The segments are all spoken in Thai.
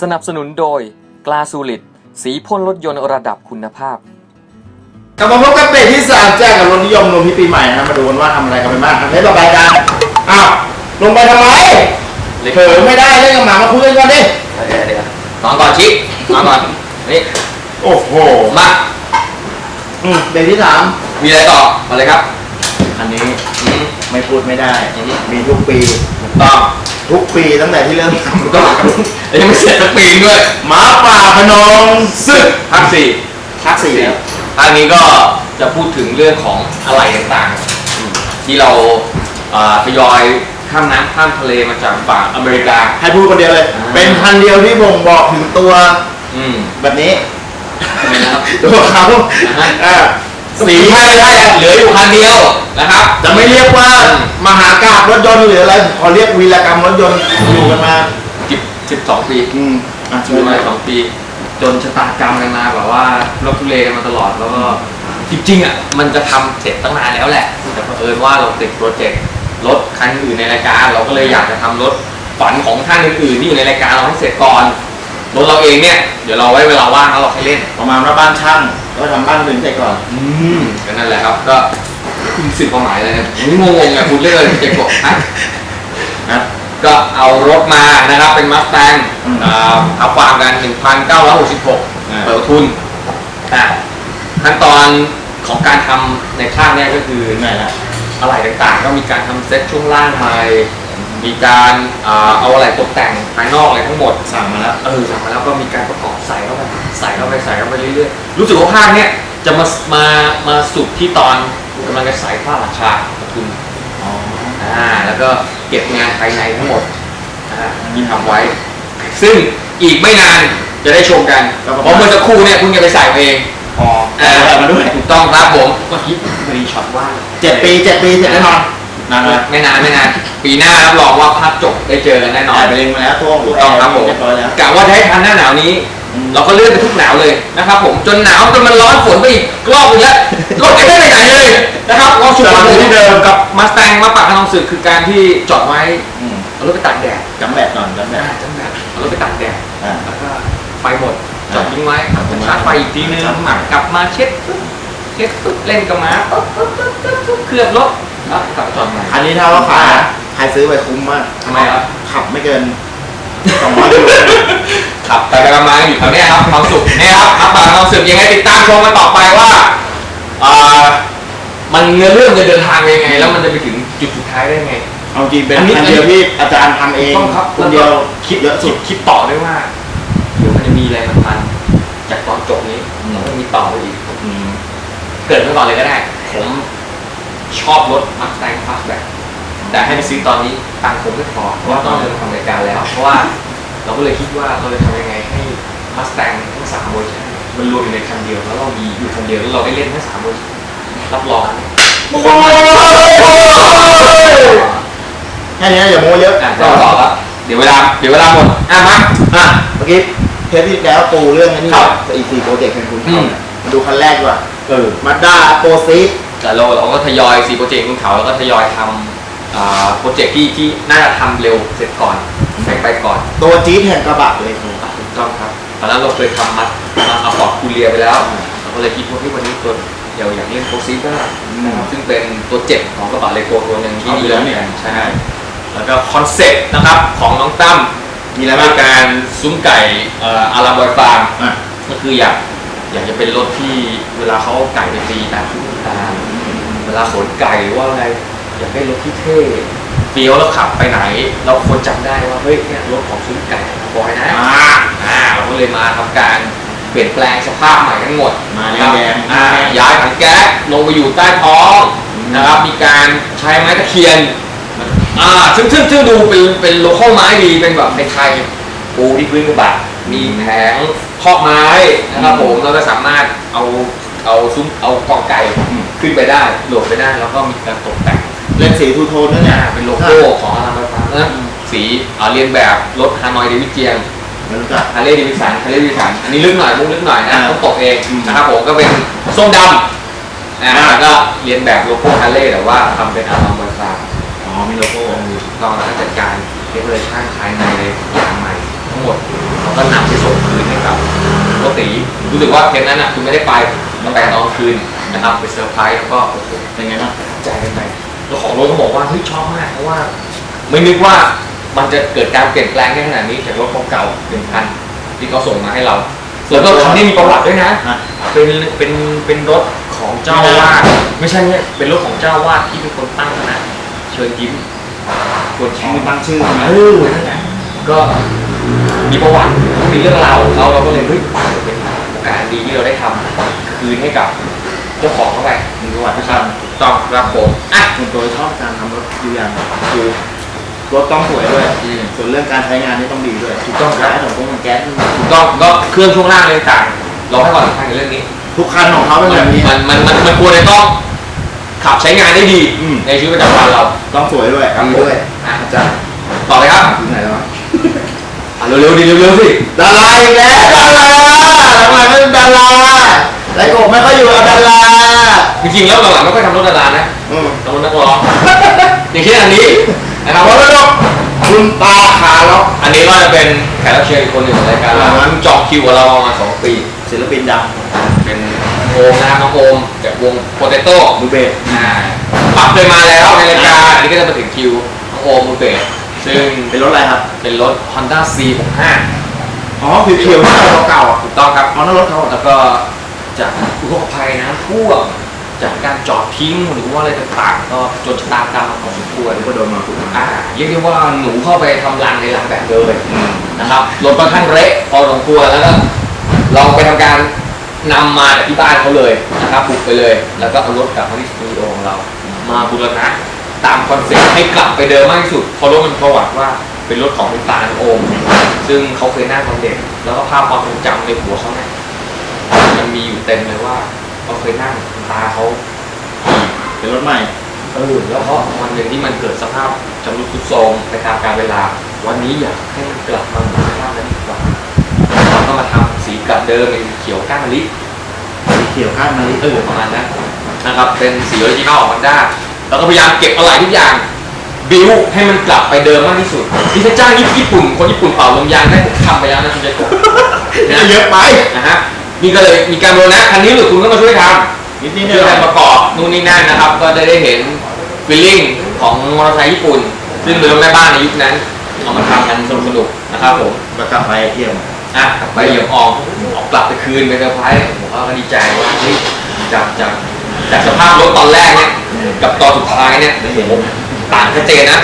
สนับสนุนโดยกลาสูลิดสีพ่นรถยนต์ระดับคุณภาพ กลับมาพบกับเบรกที่สามแจ้งกับรถนิยมรวมที่ปีใหม่นะมาดูกันว่าทำอะไรกันไปบ้างครับเทปต่อไปกันอ้าวลงไปทำไมเผลอไม่ได้เล่นกับหมามาคุยกันก่อนดิเดี๋ยวเดี๋ยวนอนก่อนชินอนก่อนนี่โอ้โหมาอืมเบรกที่สามมีอะไรต่อมาเลยครับ อันนี้อืม ไม่พูดไม่ได้อืมมีทุกปีถูกต้องทุกปีตั้งแต่ที่เริ่มทำถูกต้องยังไม่เสร็จสักปีนด้วยหมาป่าพนองซึกภาคสี่ภาคสี่แล้วภาคนี้ก็จะพูดถึงเรื่องของอะไรต่างๆ ที่เราอ่าทยอยข้ามน้ำข้ามทะเลมาจากฝั่งอเมริกา ให้พูดคนเดียวเลยอ่าเป็นพันเดียวที่บ่งบอกถึงตัวอืมแบบนี้ทำไมนะครับตัวเขา อ่าฮะอ่าสีให้ได้เหลืออยู่คันเดียวนะครับ จะไม่เรียกว่าอืมมหากาบรถยนต์หรืออะไรขอเรียกวีรกรรมรถยนต์อยู่กันมาสิบสิบสองปีอืมอะอยู่มาสองปี จนชะตากรรมกันมาแบบว่าเราทุเลกันมาตลอดแล้วก็จริงๆอะมันจะทำเสร็จตั้งนานแล้วแหละ แต่เผอิญว่าเราติดโปรเจกต์รถคันอื่นในรายการ เราก็เลยอยากจะทำรถฝันของท่านอื่นๆที่อยู่ในรายการเราให้เสร็จก่อน รถเราเองเนี่ย เดี๋ยวเราไว้เวลาว่างแล้วเราค่อยเล่น ประมาณว่าบ้านช่างก็ทำบ้านถึงเสร็จก่อน อืมก็นั่นแหละครับ ก็คุณสื่อความหมายอะไรเนี่ยผมงงๆไงคุณเรื่องอะไรเจ็บปวดฮะนะก็เอารถมานะครับ เป็นมัสแตงอืมเอาความกัน1,966เปิดทุนอะขั้นตอนของการทำในภาคเนี้ยก็คือไงล่ะ อะไรต่างๆ ก็มีการทำเซ็ตช่วงล่างใหม่ มีการอ่าเอาอะไรตกแต่งภายนอกอะไรทั้งหมดสั่งมาแล้วเออสั่งมาแล้วก็มีการประกอบใส่เข้าไปใส่เข้าไปใส่เข้าไปเรื่อยๆรู้สึกว่าภาคเนี้ยจะมามามาสุดที่ตอนกำลังจะใส่ผ้าหลังคาประทุนอ๋ออ่าแล้วก็เก็บงานภายในทั้งหมดอ่าที่ทำไว้ ซึ่งอีกไม่นานจะได้ชมกันเพราะเมื่อสักครู่เนี่ยคุณจะไปใส่มาเองอ๋ออ่าเอามาด้วยถูกต้องครับผมเมื่อกี้พอดีช็อตว่างเจ็ดปีเจ็ดปีเสร็จแน่นอนนานไหมไม่นานไม่นานปีหน้ารับรองว่าภาพจบได้เจอกันแน่นอนถ่ายไปเองมาแล้วตัวถูกต้องครับผมเรียบร้อยแล้วกะว่าจะให้ทันหน้าหนาวนี้อืมเราก็เลื่อนไปทุกหนาวเลยนะครับผมจนหนาวจนมันร้อนฝนไปอีกรอบนึงแล้วรถไม่ได้ไปไหนเลยนะครับเราชุดที่เดิมกับมาสแตงมาปากคลองสึกคือการที่จอดไว้อืมเอารถไปตากแดดจำแบตก่อนจำแบตจังแบบเอารถไปตากแดดอ่าแล้วก็ไฟหมดจอดอ่าทิ้งไว้ครับผมชาร์จไฟอีกทีนึงครับหมักกลับมาเช็ดปึ๊บเช็ดปึ๊บเล่นกับหมาปึ๊บปึ๊บปึ๊บปึ๊บปึ๊บเคลือบรถ แล้วกลับจอดใหม่อันนี้ถ้าว่าขายนะใครซื้อไปคุ้มมากทำไมครับขับไม่เกินสองร้อยกิโลขับไปไปมาๆอยู่แถวเนี้ยครับความสุขเนี่ยครับครับปากความสุขยังไงติดตามชมกันต่อไปว่าอ่ามันเนื้อเรื่องจะเดินทางยังไง แล้วมันจะไปถึงจุดสุดท้ายได้ไง เอาจริงเป็นอันนี้ อันเดียวที่อาจารย์ทำเองต้องครับคนเดียวคิดเยอะสุดคิดต่อด้วยว่าเดี๋ยวมันจะมีอะไรมันๆจากตอนจบนี้มแล้วก็มีต่อไปอีก อืม เกิดไว้ก่อนเลยก็ได้ผม ชอบรถมัสแตงฟาสแบ็แต่ให้ไปซื้อตอนนี้ตังค์ผมไม่พอเพราะว่าต้องเริ่มทำรายการแล้ว เพราะว่าเราก็เลยคิดว่าเราจะทำยังไงให้มัสแตงทั้งสามเวอร์ชันมันรวมอยู่ในคันเดียวแล้วเรามีอยู่คันเดียวแล้วเราได้เล่นทั้งสามเวอร์ชันรับรองโอ้ยแค่นี้อย่าโม้เยอะอะเราต่อแล้วเดี๋ยวเวลาเดี๋ยวเวลาหมดอะมาอะเมื่อกี้เทปที่แล้วปูเรื่องไอ้นี่ครับอีกสี่โปรเจกต์เป็นคุณอืมมาดูคันแรกดีกว่าเออมาด้าโปรซีด แต่เราเราก็ทยอยสี่โปรเจกต์ของเขาแล้วก็ทยอยทำอ่าโปรเจกต์ที่ที่น่าจะทำเร็วเสร็จก่อนไปไปก่อนตัวจี๊ดแห่งกระบะเลยอะถูกต้องครับตอนนั้นเราเคยทำมัดมาเอาปอร์ตคูเลียไปแล้วเราก็เลยคิดว่าที่วันนี้ตัวเดี๋ยวอยากเล่นโปรซีก็ได้นะครับซึ่งเป็นตัวเจ็บของกระบะเลโกตัวหนึ่งที่เอามีอยู่แล้วเนี่ยใช่แล้วก็คอนเซ็ปต์นะครับของน้องตั้มมีอะไรและบ้างการซุ้มไก่เอ่ออาราบอยฟาร์มอะก็คืออยาก อยากจะเป็นรถที่เวลาเขาเอาไก่ไปตีตามทุ่งตามเวลาขนไก่หรือว่าอะไรอยากได้รถที่เท่เฟี้ยวแล้วขับไปไหน เราควรจำได้ว่าเฮ้ยเนี่ยรถของซุ้มไก่บอยนะอ่าอ่าเราก็เลยมาทำการเปลี่ยนแปลงสภาพใหม่ทั้งหมดมานะแดครับงๆอ่าย้ายถังแก๊สลงไปอยู่ใต้ท้องอืมนะครับมีการใช้ไม้ตะเคียนอ่าซึ่งซึ่งซึ่งดูเป็นเป็นโลโก้ไม้ดีเป็นแบบไทยๆปูที่พื้นกระบะ มีแผงครอบไม้นะครับผมเราก็สามารถเอาเอาซุ้มเอากองไก่ขึ้นไปได้โหลดไปได้แล้วก็มีการตกแต่งเล่นสีทูโทนด้วยเนี่เนี่ยยเป็นโลโก้ของอาราไฟฟ้านะสีอ่าเรียนแบบรถฮานอยเดวิดเจียงไม่รู้จัก ฮาร์เลย์ดิวิสันฮาร์เลย์ดิวิสันอันนี้ลึกหน่อยมุกลึกหน่อยนะอ่าต้องตกเองอืมนะครับผมก็เป็นส้มดำนะอ่า แล้วก็เรียนแบบโลโก้ฮาร์เลย์แต่ว่าทำเป็นอาร์มบอยฟาอ๋อมีโลโก้ถูกต้องแล้วก็จัดการเทคโนโลยีภายในเลยอย่างใหม่ ทั้งหมดเราก็นำไปส่งคืนให้กับโกติรู้สึกว่าเทปนั้นอะคุณไม่ได้ไปมาไปตอนกลางคืนนะครับไปเซอร์ไพรส์แล้วก็โอ้โหเป็นไงบ้างใจกันไปแล้วของรถก็บอกว่าเฮ้ยชอบมากเพราะว่า ไม่นึกว่ามันจะเกิดการเปลี่ยนแปลงได้ขนาดนี้จากรถเก่าๆหนึ่งคันที่เขาส่งมาให้เราแล้วก็คันนี้มีประวัติด้วยนะฮะเป็นเป็นเป็นรถของเจ้าอาวาดไม่ใช่เนี่ยเป็นรถของเจ้าอาวาดที่เป็นคนตั้งคณะเชิญยิ้มคนชื่ชื่ออตั้งชื่อใช่ไหมเออนั่นแหละก็ มีประวัติมีเรื่องราวของเขาเราก็เลยเฮ้ยเป็นโอกาสดีที่เราได้ทำคืนให้กับเจ้าของเขาไปมีประวัติที่ชันถูกต้องครับผมอะส่วนตัวชอบการทำรถอยู่อย่างคือรถต้องสวยด้วย อืม ส่วนเรื่องการใช้งานนี่ต้องดีด้วยถูกต้องครับ และไอ้ของพวกมันแก๊สนี่ถูกต้องก็เครื่องช่วงล่างเลยต่างเราให้ความสำคัญในเรื่องนี้ ทุกคันของเขาเป็นแบบนี้ มันมันมันมันควรจะต้องขับใช้งานได้ดีอืม ในชีวิตประจำวันเราต้องสวยด้วยครับด้วย อะอาจารย์ต่อเลยครับ ถึงไหนแล้ววะอะ เร็วๆดิเร็วๆสิดาราอีกแล้วดาราทำไมไม่เป็นดาราไรโกบไม่ค่อยอยู่กับดาราจริงๆแล้วหลังๆไม่ค่อยทำรถดารานะอืมทำรถนักร้องอย่างเช่นอันนี้นะครับขอรับคุณตาขาล็อกอันนี้ก็จะเป็นแขกรับเชิญอีกคนหนึ่งของรายการเราอ่าฮะเพิ่งจองคิวกับเรามาสองปี ศิลปินดังเป็นโอมนะครับน้องโอมจากวงโปเตโต้มือเบสอ่าปรับเคยมาแล้วในรายการอันนี้ก็จะมาถึงคิวน้องโอมมือเบส ซึ่งเป็นรถอะไรครับ เป็นรถ Honda C65 อ๋อผิวเขียวที่เราเก่าๆอะถูกต้องครับ อ๋อนั่นรถเขาอะแล้วก็จากอุทกภัยน้ำท่วมจากการจอดทิ้งหรือว่าอะไรต่างๆ ก็จนชะตากรรมของสมควรก็โดนมาถูกไหมอ่าเรียกได้ว่าหนูเข้าไปทำรังในรังแบบเลยนะครับรถค่อนข้างเละพอสมควรแล้วก็ลองไปทำการนำมาจากที่บ้านเขาเลยนะครับบุกไปเลย แล้วก็เอารถกลับมาที่สตูดิโอของเรา มาบูรณะ ตามคอนเซ็ปต์ให้กลับไปเดิมมากที่สุดเพราะรถมันประวัติว่าเป็นรถของคุณตาโอม ซึ่งเขาเคยนั่งตอนเด็กแล้วก็ภาพความทรงจำในหัวเขาเนี่ยมันมีอยู่เต็มเลยว่าเขาเคยนั่งคุณตาเขาขี่เป็นรถใหม่ เออแล้วก็วันหนึ่งที่มันเกิดสภาพจำรุดทรุดโทรมไปตามกาลเวลา วันนี้อยากให้มันกลับมาเหมือนสภาพนั้นอีกครั้งเราก็มาทำสีกลับเดิมเป็นเขียวก้านมะลิ สีเขียวข้างมาลิเออประมาณนั้นนะครับ เป็นสีออริจินอลของมันด้า แล้วก็พยายามเก็บอะไรทุกอย่างบิวให้มันกลับไปเดิมมากที่สุดที่จะจ้างญี่ปุ่นคนญี่ปุ่นเป่าลมยางได้ผมทำไปแล้วนะคุณเจโกะนะเยอะไปนะฮะนี่ก็เลยมีการโรนะคันนี้หรือคุณก็มาช่วยทำนิดนี้ช่เนี่วยยกันประกอบนู่นนี่นั่นนะครับ ก็จะได้เห็นฟีลลิ่งของมอเตอร์ไซค์ญี่ปุ่น ซึ่งเรือแม่บ้านในยุคนั้นเอามาทำกันสนุกสนุกๆนะครับผมแล้วกลับไปเที่ยวอะกลับไปเหยียบออกออกกลับไปคืนไปเซอร์ไพรส์ผมก็ดีใจว่าเฮ้ยจากจาก จากสภาพรถตอนแรกเนี่ยกับตอนสุดท้ายเนี่ยโอ้โหต่างชัดเจนนะ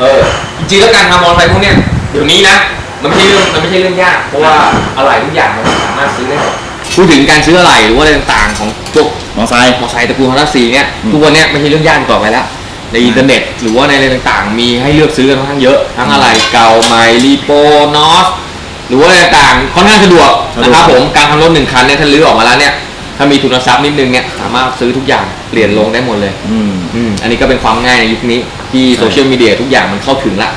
เออจริงๆแล้วการทำมอเตอร์ไซค์พวกเนี้ยเดี๋ยวนี้นะมันไม่ใช่เรื่องมันไม่ใช่เรื่องยากเพราะว่าอะไรทุกอย่างมันสามารถซื้อได้หมดพูดถึงการซื้ออะไรหรือว่าอะไรต่างๆของพวกมอไซค์มอไซค์ตระกูลฮอนด้าซีเนี่ยทุกวันเนี้ยไม่ใช่เรื่องยากอีกต่อไปแล้วในอินเทอร์เน็ตหรือว่าในอะไรต่างๆ มีให้เลือกซื้อกันค่อนข้างเยอะ ทั้งอะไรเก่าใหม่รีโปนอสหรือว่าอะไรต่างๆค่อนข้างสะดวกนะครับผมการทำรถหนึ่งคันเนี่ยถ้าลื้อออกมาแล้วเนี่ย ถ้ามีทุนทรัพย์นิดนึงเนี่ยสามารถซื้อทุกอย่างเปลี่ยนลงได้หมดเลยอืมอืมอันนี้ก็เป็นความง่ายในยุคนี้ที่ใช่โซเชียลมีเดียทุกอย่างมันเข้าถึงละ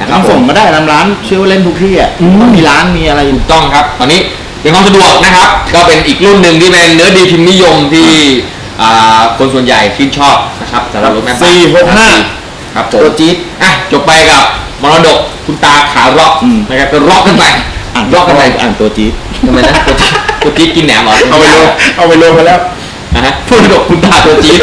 นะคต้รัอบงผส่งมมาได้ตามร้านเชื่อว่าเล่นทุกที่อะต้องมีร้านมีอะไรอยู่ ถูกต้องครับ ตอนนี้เป็นความสะดวกนะครับ ก็เป็นอีกรุ่นหนึ่งที่เป็นเนื้อดีพิมพ์นิยมที่อ่าคนส่วนใหญ่ชื่นชอบนะครับสำหรับรถแม่บ้านสี่หกห้า ครับผม ตัวจี๊ด อะจบไปกับมรดกคุณตาขาร็อกอืม นะครับก็ร็อกกันไปอ่านร็อกกันไปอ่านตัวจี๊ด ทำไมนะตัว จี๊ดตัวจี๊ดกินแหนมเหรอเอาไปรวมเอาไปรวมกันแล้วนะฮะมรดกคุณตาตัวจี๊ด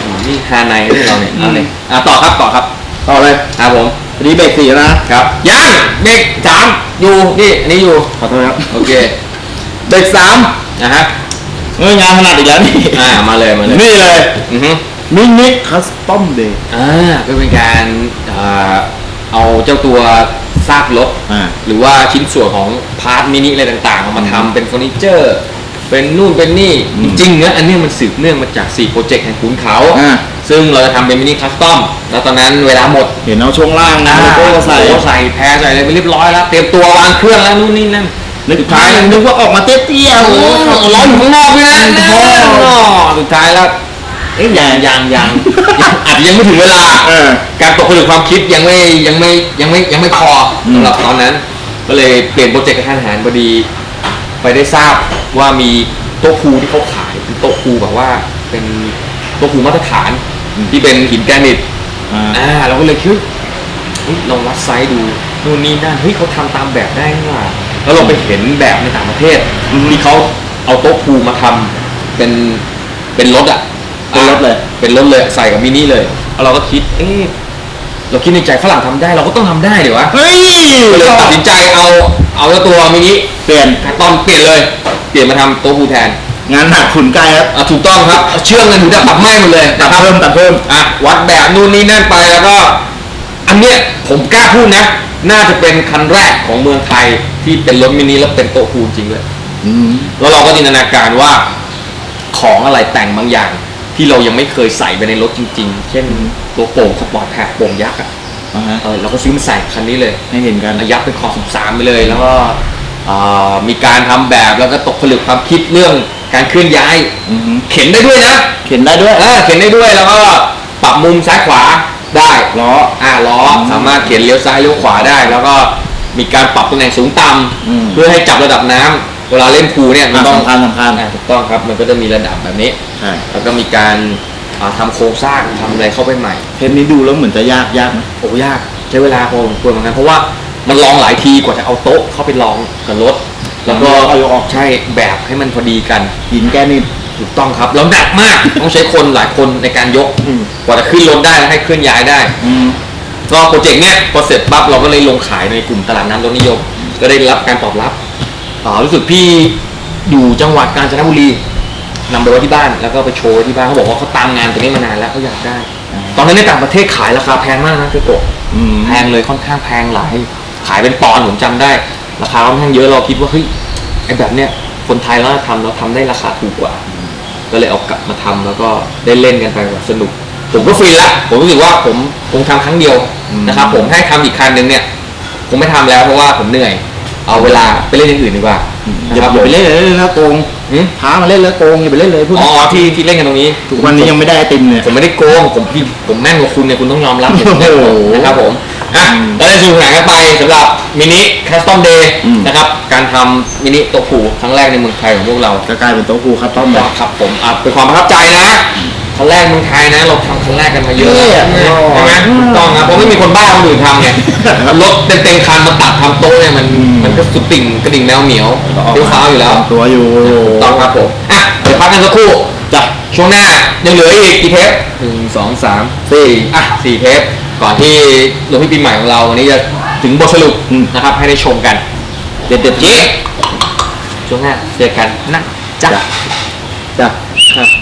อืมนี่ฮาในนี่เราเนี่ยเอาเลยอะต่อครับต่อครับต่อเลยครับผมพอดีเบรกสี่แล้วนะครับยังเด็กสามอยู่นี่อันนี้อยู่ขอโทษครับโอเคเบรกสามนะฮะเงยงานขนาดอีกแล้วนี่อ่ามาเลยมาเลยนี่เลยอือฮึมินิคัสตอมเดย์อ่าก็เป็นการอ่าเอาเจ้าตัว ซากรถอ่า หรือว่าชิ้นส่วนของพาร์ทมินิอะไรต่างๆเอามาทำเป็นเฟอร์นิเจอร์ เป็นนู่นเป็นนี่อืจมริงๆเนี่ยอันเนี้ยมันสืบเนื่องมาจาก 4 โปรเจกต์แห่งขุนเขา อ่า ซึ่งเราจะทำเป็นมินิคัสตอมแล้วตอนนั้นเวลาหมด เห็นเอาช่วงล่างนะโลโก้ใส่โอ้ใส่แพรใส่อะไรไปเรียบร้อยแล้ว เตรียมตัววางเครื่องแล้วนู่นนี่นั่นนึกท้ายนึกว่าออกมาเตี้ยๆโอ้โอ้โหโหร้อนอยู่ข้างนอกด้วยนะโอ้โห สุดท้ายแล้ว เอ๊ะยังยังยังยังอาจจะยังไม่ถึงเวลา เออ การตกผลึกความคิดยังไม่ยังไม่ยังไม่ยังไม่พออมสำหรับตอนนั้น ก็เลยเปลี่ยนโปรเจกต์กระทันหันพอดี ไปได้ทราบว่ามีโต๊ะพูที่เขาขายเป็นโต๊ะพูแบบว่าเป็นโต๊ะพูมาตรฐานที่เป็นหินแกรนิต อ่า อ่าเราก็เลยคิดเฮ้ยลองวัดไซส์ดูนู่นนี่นั่นเฮ้ยเขาทำตามแบบได้นี่หว่าแล้วเราไปเห็นแบบในต่างประเทศอืม ที่เขาเอาโต๊ะพูลมาทำเป็นเป็นรถอะ เป็นรถเลย เป็นรถเลยใส่กับมินิเลยแล้วเราก็คิด เอ๊ะเราคิดในใจฝรั่งทำได้เราก็ต้องทำได้เดี๋ยววะเฮ้ยก็เลยตัดสินใจเอาเอาเจ้าตัวมินิเปลี่ยนตอนเปลี่ยนเลย เปลี่ยนมาทำโต๊ะพูลแทนงานหนักขุนไกลครับอะถูกต้องครับเอาเชื่อมกันถึงจะตัดไหม้หมดเลยตันะดครับ เพิ่มตัดเพิ่ม อะวัดแบบนู่นนี่นั่นไปแล้วก็ อันเนี้ยผมกล้าพูดนะ น่าจะเป็นคันแรกของเมืองไทยที่เป็นรถมินิแล้วเป็นโต๊ะพูลจริงเลย อืม แล้วเราก็จินตนาการว่าของอะไรแต่งบางอย่าง ที่เรายังไม่เคยใส่ไปในรถจริง ๆ เช่นตัวโป่งสปอร์ตแพ็คโป่งยักษ์อะอ่าฮะเออเราก็ซื้อมาใส่คันนี้เลยให้เห็นกัน ยักษ์เป็นขอบ13ไปเลย แล้วก็อ่ามีการทำแบบแล้วก็ตกผลึกความคิดเรื่องการเคลื่อนย้าย อืมเข็นได้ด้วยนะเข็นได้ด้วยเออเข็นได้ด้วยแล้วก็ปรับมุมซ้ายขวาได้ ล้อ อ่าล้ออมสามารถเข็นเลี้ยวซ้ายเลี้ยวขวาได้ แล้วก็มีการปรับตำแหน่งสูงต่อืมำเพื่อให้จับระดับน้ำเวลาเล่นพูลเนี่ยมันอะต้องสำคัญสำคัญ อ่าถูกต้องครับมันก็จะมีระดับแบบนี้ ใช่แล้วก็มีการอ่าทำโครงสร้างทำอะไรเข้าไปใหม่ เทปนี้ดูแล้วเหมือนจะยากยากไหมโอ้ยากใช้เวลาพอสมควรเหมือนกันเพราะว่ามันลองหลายทีกว่าจะเอาโต๊ะเข้าไปลองกับรถแล้วก็เอายกออกใช่แบบให้มันพอดีกันหินแกนิด ถูกต้องครับแล้วหนักมากต้องใช้คนหลายคนในการยกอืม กว่าจะขึ้นรถได้แล้วให้เคลื่อนย้ายได้ อืม ก็โปรเจกต์เนี้ยพอเสร็จปั๊บเราก็เลยลงขายในกลุ่มตลาดน้ำรถนิยม ก็ได้รับการตอบรับอ่ารู้สึกพี่อยู่จังหวัดกาญจนบุรี นำไปไว้ที่บ้านแล้วก็ไปโชว์ไว้ที่บ้านเขาบอกว่าเขาตามงานตัวนี้มานานแล้วเขาอยากได้ ตอนนั้นในต่างประเทศขายราคาแพงมากนะพี่โกะอืมแพงเลยค่อนข้างแพงหลายขายเป็นปอนด์ผมจำได้ ราคาค่อนข้างเยอะเราคิดว่าเฮ้ยไอ้แบบเนี้ยคนไทยเราทำเราทำได้ราคาถูกกว่า ก็เลยเอากลับมาทำแล้วก็ได้เล่นกันไปแบบสนุก ผมก็ฟรีละผมรู้สึกว่าผมคงทำครั้งเดียวอืมนะครับผมให้ทำอีกคันหนึ่งเนี่ยคงไม่ทำแล้วเพราะว่าผมเหนื่อย เอาเวลาไปเล่นอย่างอื่นดีกว่าอย่าครับอย่าไปเล่นเลยเล่นแล้วโกง หืมท้ามาเล่นแล้วโกงอย่าไปเล่นเลยพูดอ๋อที่ที่เล่นกันตรงนี้ทุกวันนี้ยังไม่ได้ไอติมเนี่ยผมไม่ได้โกงผมพี่ผมแม่นกว่าคุณเนี่ยคุณต้องยอมรับอย่างนี้โอ้โหนะครับผมอะอืมก็ได้สนุกสนานกันไปสำหรับมินิคัสตอมเดย์อืมนะครับการทำมินิโตะผูครั้งแรกในเมืองไทยของพวกเราก็กลายเป็นโต๊ะครูครับต้อมก็แบบครับผมอะเป็นความประทับใจนะ ครั้งแรกเมืองไทยนะเราทำครั้งแรกกันมาเยอะเนี่ยใช่ไหมถูกต้องครับเพราะไม่มีคนบ้าคนอื่นทำไงรถเต็มๆคันมาตัดทำโต๊ะเนี่ยมันอืมมันก็สุดติ่งกระดิ่งแมวเหมียวเลี้ยวฟ้าวอยู่แล้วตัวอยู่ถูกต้องครับผมอะเดี๋ยวพักกันสักครู่จ้ะช่วงหน้ายังเหลืออีกกี่เทปหนึ่งสองสามสี่อะสี่เทปก่อนที่หลวงพี่ปีใหม่ของเราวันนี้จะถึงบทสรุปนะครับให้ได้ชมกัน เด็ดๆจริงช่วงหน้าเจอกันนะจ๊ะจ้ะครับ